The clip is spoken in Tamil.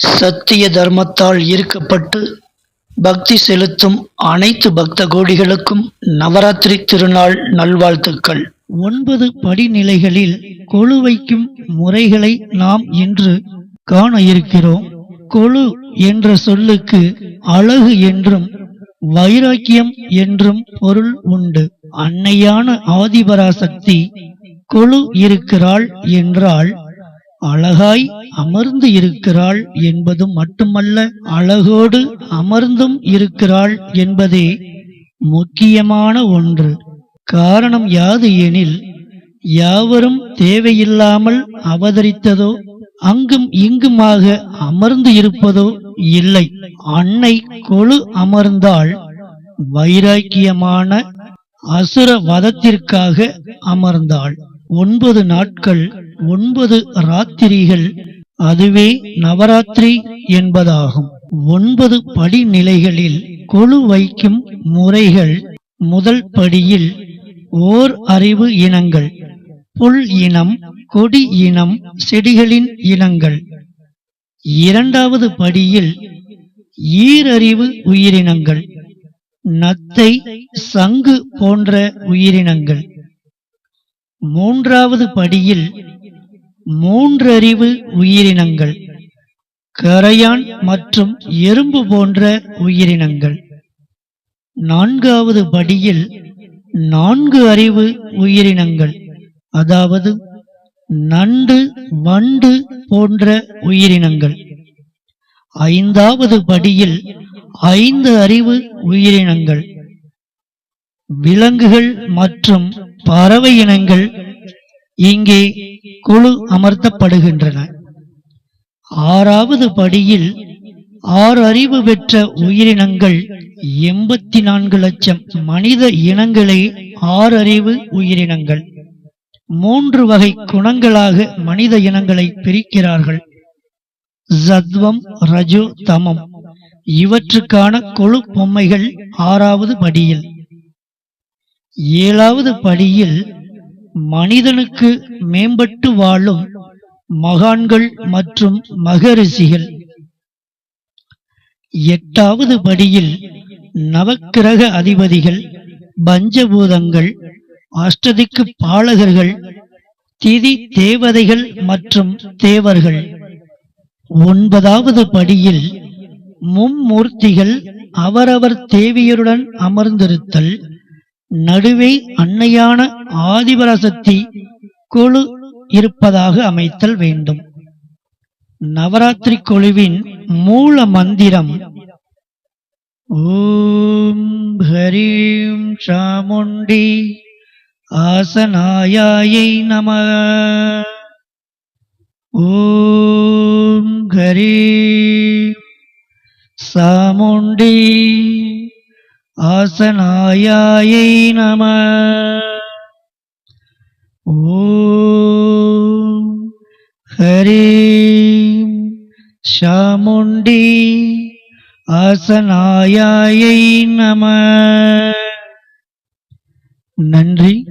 சத்திய தர்மத்தால் ஈர்க்கப்பட்டு பக்தி செலுத்தும் அனைத்து பக்த கோடிகளுக்கும் நவராத்திரி திருநாள் நல்வாழ்த்துக்கள். ஒன்பது படிநிலைகளில் கொழு வைக்கும் முறைகளை நாம் இன்று காண இருக்கிறோம். கொழு என்ற சொல்லுக்கு அழகு என்றும் வைராக்கியம் என்றும் பொருள் உண்டு. அன்னையான ஆதிபராசக்தி கொழு இருக்கிறாள் என்றால் அழகாய் அமர்ந்து இருக்கிறாள் என்பது மட்டுமல்ல அழகோடு அமர்ந்தும் இருக்கிறாள் என்பதே முக்கியமான ஒன்று. காரணம் யாது எனில் யாவரும் தேவையில்லாமல் அவதரித்ததோ அங்கும் இங்குமாக அமர்ந்து இருப்பதோ இல்லை. அன்னை கொழு அமர்ந்தால் வைராக்கியமான அசுர வதத்திற்காக அமர்ந்தாள். ஒன்பது நாட்கள் ஒன்பது ராத்திரிகள் அதுவே நவராத்திரி என்பதாகும். ஒன்பது படிநிலைகளில் கொழு வைக்கும் முறைகள் முதல் படியில் ஓர் அறிவு இனங்கள் புல் இனம் கொடி இனம் செடிகளின் இனங்கள். இரண்டாவது படியில் ஈரறிவு உயிரினங்கள் நத்தை சங்கு போன்ற உயிரினங்கள். மூன்றாவது படியில் மூன்றறிவு உயிரினங்கள் கரையான் மற்றும் எறும்பு போன்ற உயிரினங்கள். நான்காவது படியில் நான்கு அறிவு உயிரினங்கள் அதாவது நண்டு வண்டு போன்ற உயிரினங்கள். ஐந்தாவது படியில் ஐந்து அறிவு உயிரினங்கள் விலங்குகள் மற்றும் பறவை இனங்கள் இங்கே குழு அமர்த்தப்படுகின்றன. ஆறாவது படியில் ஆறு அறிவு பெற்ற உயிரினங்கள் எண்பத்தி நான்கு லட்சம் மனித இனங்களே ஆறு அறிவு உயிரினங்கள். மூன்று வகை குணங்களாக மனித இனங்களை பிரிக்கிறார்கள். சத்வம் ரஜு தமம். இவற்றுக்கான கொழு பொம்மைகள் ஆறாவது படியில். ஏழாவது படியில் மனிதனுக்கு மேம்பட்டு வாழும் மகான்கள் மற்றும் மகரிஷிகள். எட்டாவது படியில் நவக்கிரக அதிபதிகள் பஞ்சபூதங்கள் அஷ்டதிக்கு பாலகர்கள் திதி தேவதைகள் மற்றும் தேவர்கள். ஒன்பதாவது படியில் மும்மூர்த்திகள் அவரவர் தேவியருடன் அமர்ந்திருத்தல். நடுவே அன்னையான ஆதிபரசக்தி குழு இருப்பதாக அமைத்தல் வேண்டும். நவராத்திரி குழுவின் மூல மந்திரம் ஓம் ஹரீம் சாமுண்டி ஆசனாயை நம. ஓம் ஹரீம் சாமுண்டி ஆசனாயை நம. ஓம் ஹரீம் சாமுண்டி ஆசனாயை நம. நன்றி.